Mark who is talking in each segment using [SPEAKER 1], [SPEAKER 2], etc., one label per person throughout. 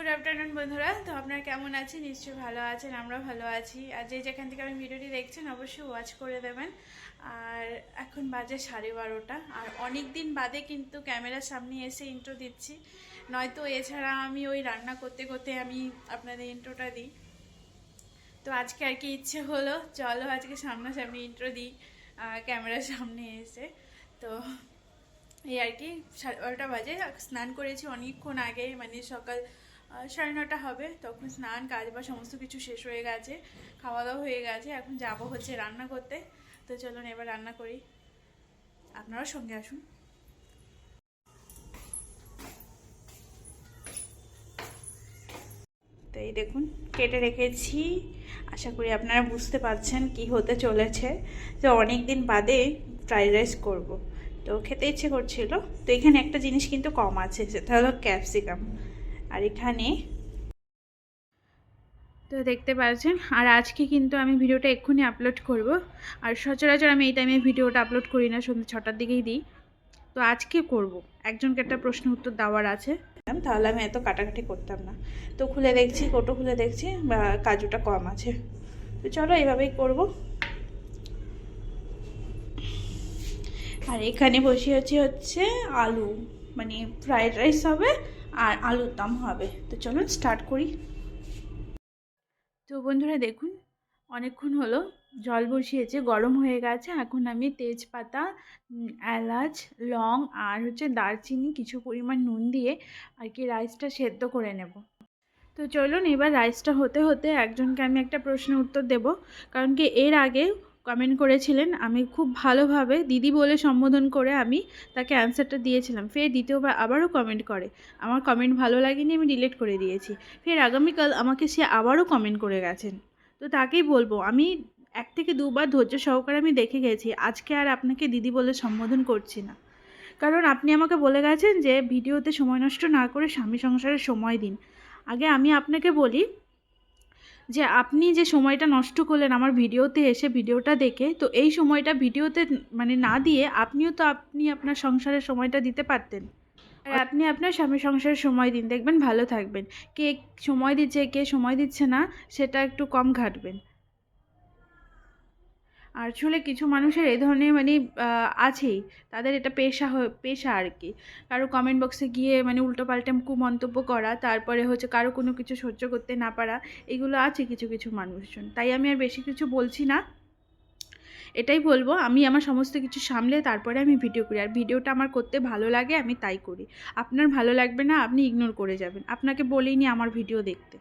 [SPEAKER 1] Good afternoon বন্ধুরা। তো আপনারা কেমন আছেন? নিশ্চয়ই ভালো আছেন আমরা ভালো আছি। আর যে যেখান থেকে আমি ভিডিওটি দেখছেন, অবশ্যই ওয়াচ করে দেবেন। আর এখন বাজে সাড়ে বারোটা। আর অনেক দিন বাদে কিন্তু ক্যামেরার সামনে এসে ইন্ট্রো দিচ্ছি। নয়তো এছাড়া আমি ওই রান্না করতে করতে আমি আপনাদের ইন্ট্রোটা দিই। তো আজকে আর কি ইচ্ছে হলো, চলো আজকে সামনাসামনি ইন্ট্রো দিই ক্যামেরার সামনে এসে। তো এই আর কি, সাড়ে বারোটা বাজে। স্নান করেছি অনেকক্ষণ আগে মানে সকাল সাড়ে নটা হবে, তখন স্নান, কাজ বা সমস্ত কিছু শেষ হয়ে গেছে খাওয়া দাওয়া হয়ে গেছে, এখন যাব হচ্ছে রান্না করতে। তো চলুন এবার রান্না করি। আপনারাও সঙ্গে আসুন। তো এই দেখুন, কেটে রেখেছি। আশা করি আপনারা বুঝতে পারছেন কি হতে চলেছে। যে অনেক দিন বাদে ফ্রাইড রাইস করব। তো খেতে ইচ্ছে করছিল। তো এখানে একটা জিনিস কিন্তু কম আছে, সেটা হলো ক্যাপসিকাম। আর এখানে তো দেখতে পাচ্ছেন আর আজকে কিন্তু আমি ভিডিওটা এক্ষুনি আপলোড করব। আর সচরাচর আমি এই টাইমে ভিডিওটা আপলোড করি না সন্ধ্যে ছটার দিকেই দিই। তো আজকে করব। একজনকে একটা প্রশ্ন উত্তর দেওয়ার আছে। তাহলে আমি এত কাটাকাটি করতাম না। তো খুলে দেখছি কোটো খুলে দেখছি বা কাজুটা কম আছে। তো চলো এইভাবেই করব। আর এখানে বসে আছে হচ্ছে আলু মানে ফ্রাইড রাইস হবে আর আলুর দম হবে। তো চলুন স্টার্ট করি। তো বন্ধুরা দেখুন, অনেকক্ষণ হলো, জল বসিয়েছে, গরম হয়ে গেছে। এখন আমি তেজপাতা এলাচ, লং আর হচ্ছে দারচিনি কিছু পরিমাণ নুন দিয়ে আর কি রাইসটা সেদ্ধ করে নেব। তো চলুন এবার রাইসটা হতে হতে একজনকে আমি একটা প্রশ্নের উত্তর দেব। কারণ কি এর আগে কমেন্ট করেছিলেন, আমি খুব ভালোভাবে দিদি বলে সম্বোধন করে আমি তাকে অ্যান্সারটা দিয়েছিলাম। ফের দ্বিতীয়বার আবারও কমেন্ট করে। আমার কমেন্ট ভালো লাগেনি, আমি ডিলিট করে দিয়েছি। ফের আগামীকাল আমাকে সে আবারও কমেন্ট করে গেছেন। তো তাকেই বলব, আমি এক থেকে দুবার ধৈর্য সহকারে আমি দেখে গেছি, আজকে আর আপনাকে দিদি বলে সম্বোধন করছি না। কারণ আপনি আমাকে বলে গেছেন যে, ভিডিওতে সময় নষ্ট না করে স্বামী সংসারে সময় দিন। আগে আমি আপনাকে বলি যে আপনি যে সময়টা নষ্ট করলেন আমার ভিডিওতে এসে ভিডিওটা দেখে, তো এই সময়টা ভিডিওতে মানে না দিয়ে আপনিও তো আপনি আপনার সংসারের সময়টা দিতে পারতেন। আর আপনি আপনার স্বামী সংসারের সময় দিন, দেখবেন ভালো থাকবেন। কে সময় দিচ্ছে, কে সময় দিচ্ছে না, সেটা একটু কম ঘাটবেন। আর আসলে কিছু মানুষের এই ধরনের মানে আছেই। তাদের এটা পেশা পেশা আর কি কারও কমেন্ট বক্সে গিয়ে মানে উল্টো পাল্টে কুমন্তব্য করা, তারপরে হচ্ছে কারও কোনো কিছু সহ্য করতে না পারা, এগুলো আছে কিছু কিছু মানুষজন। তাই আমি আর বেশি কিছু বলছি না। এটাই বলব, আমি আমার সমস্ত কিছু সামলে তারপরে আমি ভিডিও করি। আর ভিডিওটা আমার করতে ভালো লাগে, আমি তাই করি। আপনার ভালো লাগবে না, আপনি ইগনোর করে যাবেন। আপনাকে বলিনি আমার ভিডিও দেখতে।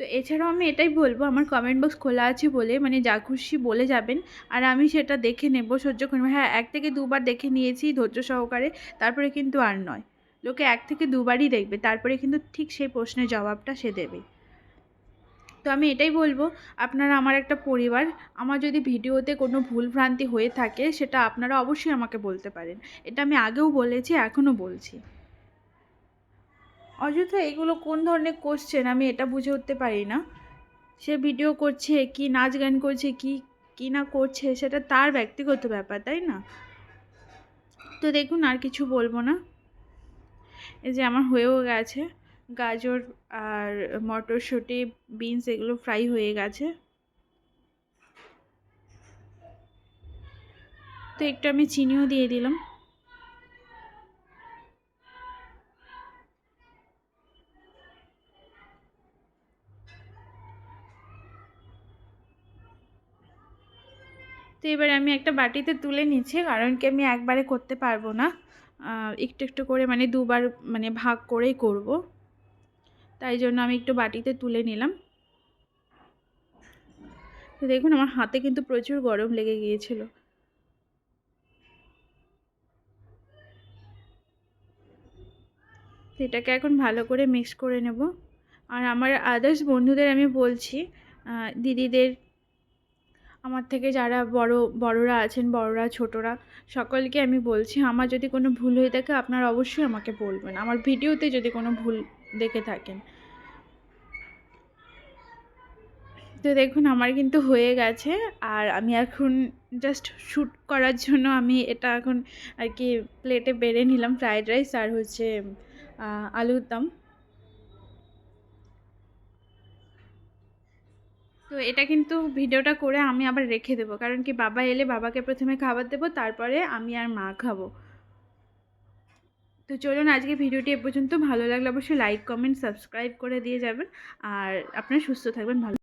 [SPEAKER 1] তো এছাড়াও আমি এটাই বলব, আমার কমেন্ট বক্স খোলা আছে বলে মানে যা খুশি বলে যাবেন। আর আমি সেটা দেখে নেব, সহ্য করে হ্যাঁ এক থেকে দুবার দেখে নিয়েছি ধৈর্য সহকারে, তারপরে কিন্তু আর নয়। লোকে এক থেকে দুবারই দেখবে, তারপরে কিন্তু ঠিক সেই প্রশ্নের জবাবটা সে দেবে। তো আমি এটাই বলব, আপনারা আমার একটা পরিবার, আমার যদি ভিডিওতে কোনো ভুল ভ্রান্তি হয়ে থাকে, সেটা আপনারা অবশ্যই আমাকে বলতে পারেন। এটা আমি আগেও বলেছি, এখনও বলছি। অযথা এগুলো কোন ধরনের কোশ্চেন আমি এটা বুঝে উঠতে পারি না। সে ভিডিও করছে, কি নাচ গান করছে, কি কি না করছে, সেটা তার ব্যক্তিগত ব্যাপার, তাই না? তো দেখুন, আর কিছু বলব না। এই যে আমার হয়েও গেছে। গাজর আর মটরশুঁটি বিনস এগুলো ফ্রাই হয়ে গেছে। তো একটু আমি চিনিও দিয়ে দিলাম। তো এবার আমি একটা বাটিতে তুলে নিচ্ছি, কারণ কি আমি একবারে করতে পারব না। একটু একটু করে মানে দুবার মানে ভাগ করেই করব। তাই জন্য আমি একটু বাটিতে তুলে নিলাম। তো দেখুন, আমার হাতে কিন্তু প্রচুর গরম লেগে গিয়েছিল। এটাকে এখন ভালো করে মিক্স করে নেব। আর আমার আদার্স বন্ধুদের আমি বলছি দিদিদের আমার থেকে যারা বড়, বড়রা আছেন, বড়রা ছোটরা, সকলকে আমি বলছি, আমার যদি কোনো ভুল হয়ে থাকে আপনারা অবশ্যই আমাকে বলবেন। আমার ভিডিওতে যদি কোনো ভুল দেখে থাকেন। তো দেখুন, আমার কিন্তু হয়ে গেছে। আর আমি এখন জাস্ট শ্যুট করার জন্য আমি এটা এখন আর কি প্লেটে বেড়ে নিলাম ফ্রায়েড রাইস আর হচ্ছে আলুর দম। এটা কিন্তু ভিডিওটা করে আমি আবার রেখে দেবো। কারণ কি বাবা এলে বাবাকে প্রথমে খাবার দেবো, তারপরে আমি আর মা খাব। তো চলুন আজকে ভিডিওটি এ পর্যন্ত। ভালো লাগলে অবশ্যই লাইক কমেন্ট সাবস্ক্রাইব করে দিয়ে যাবেন। আর আপনারা সুস্থ থাকবেন, ভালো